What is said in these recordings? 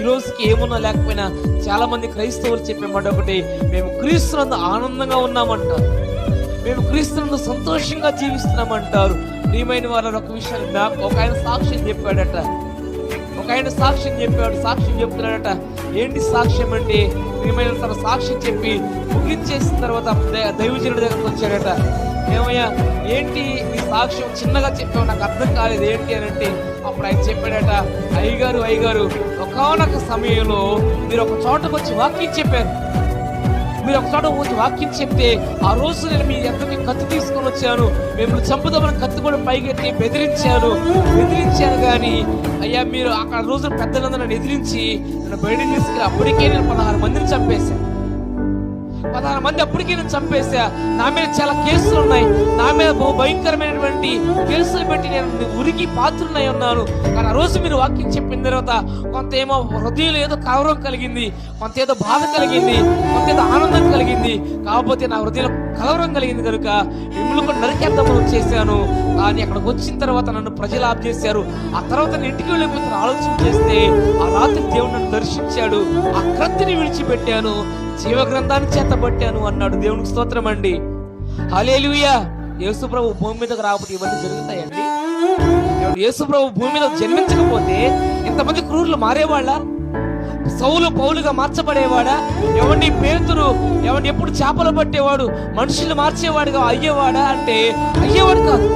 ఈ రోజుకి ఏమున్నా లేకపోయినా చాలా మంది క్రైస్తవులు చెప్పే మాట ఒకటి మేము క్రీస్తునందు ఆనందంగా ఉన్నామంటారు. మేము క్రీస్తునందు సంతోషంగా జీవిస్తున్నామంటారు. ప్రియమైన వారు ఒక విషయం ఒక ఆయన సాక్ష్యం చెప్పాడట. ఒక ఆయన సాక్ష్యం చెప్పాడు సాక్ష్యం చెప్తున్నాడట. ఏంటి సాక్ష్యం అంటే? ప్రియమైన తన సాక్ష్యం చెప్పి ముగించేసిన తర్వాత దైవజనుడి దగ్గరకు వచ్చాడట. ఏమయ్యా? ఏంటి నీ సాక్ష్యం చిన్నగా చెప్పావు? నాకు అర్థం కాలేదు ఏంటి అని అంటే అప్పుడు ఆయన చెప్పాడట అయ్యగారు అయ్యగారు ఒకనొక సమయంలో మీరు ఒక చోటకు వచ్చి వాక్యం చెప్పారు. మీరు ఒక చోట వచ్చి వాక్యం చెప్తే ఆ రోజు నేను మీ ఎంతకి కత్తి తీసుకొని వచ్చాను. మిమ్మల్ని చంపుదామని కత్తి కూడా పైకెత్తి బెదిరించాను. బెదిరించాను కానీ అయ్యా మీరు అక్కడ రోజు పెద్దలందరూ నన్ను ఎదిరించి నన్ను బయట తీసుకుని అప్పటికే నేను పదహారు మందిని చంపేశాను పదహారు మంది అప్పటికే నేను చంపేశా. నా మీద చాలా కేసులు ఉన్నాయి నా మీద బహు భయంకరమైనటువంటి కేసులు పెట్టి నేను ఉరికి పాత్రున్నాయి ఉన్నాను. కానీ ఆ రోజు మీరు వాక్యం చెప్పిన తర్వాత కొంత ఏమో హృదయంలో ఏదో కలవరం కలిగింది కొంత ఏదో బాధ కలిగింది కొంత ఏదో ఆనందం కలిగింది. కాకపోతే నా హృదయంలో కలవరం కలిగింది కనుక మిమ్మల్ని కూడా నరికేద్దామని చేశాను కానీ అక్కడికి వచ్చిన తర్వాత నన్ను ప్రజలు ఆప్ చేశారు. ఆ తర్వాత నేను ఇంటికి వెళ్ళిపోతున్న ఆలోచన చేస్తే ఆ రాత్రి దేవుడు నన్ను దర్శించాడు. ఆ కత్తిని విడిచిపెట్టాను. జీవ గ్రంథాన్ని చేతబట్టాను అన్నాడు దేవునికి స్తోత్రం అండి. అలేలుయా యేసుప్రభు భూమి మీదకు రాకపోతే ఇవన్నీ జరుగుతాయండి. యేసుప్రభు భూమి మీద జన్మించకపోతే ఇంతమంది క్రూరులు మారేవాళ్ళ? సౌలు పౌలుగా మార్చబడేవాడా? ఎవరిని పేతురు ఎవరిని ఎప్పుడు చేపలు పట్టేవాడు మనుషులు మార్చేవాడుగా అయ్యేవాడా అంటే అయ్యేవాడు కాదు.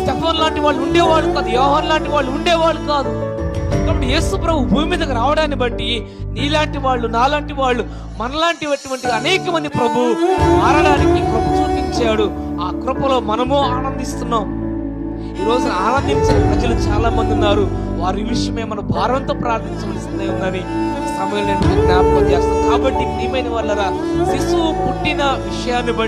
స్టెఫన్ లాంటి వాళ్ళు ఉండేవాడు కాదు యోహన్ లాంటి వాళ్ళు ఉండేవాడు కాదు. కాబట్టి యేసు ప్రభు భూమి మీదకి రావడాన్ని బట్టి నీలాంటి వాళ్ళు నాలాంటి వాళ్ళు మనలాంటి అనేక మంది ప్రభు మారడానికి కృప చూపించాడు. ఆ కృపలో మనము ఆనందిస్తున్నాం. ఈ రోజున ఆనందించిన ప్రజలు చాలా మంది ఉన్నారు. వారి విషయమే మన భారంతో ప్రార్థించవలసిందే ఉందని సమయంలో జ్ఞాపకం చేస్తాం కాబట్టి ప్రియమైన వాళ్ళరా శిశువు పుట్టిన విషయాన్ని బట్టి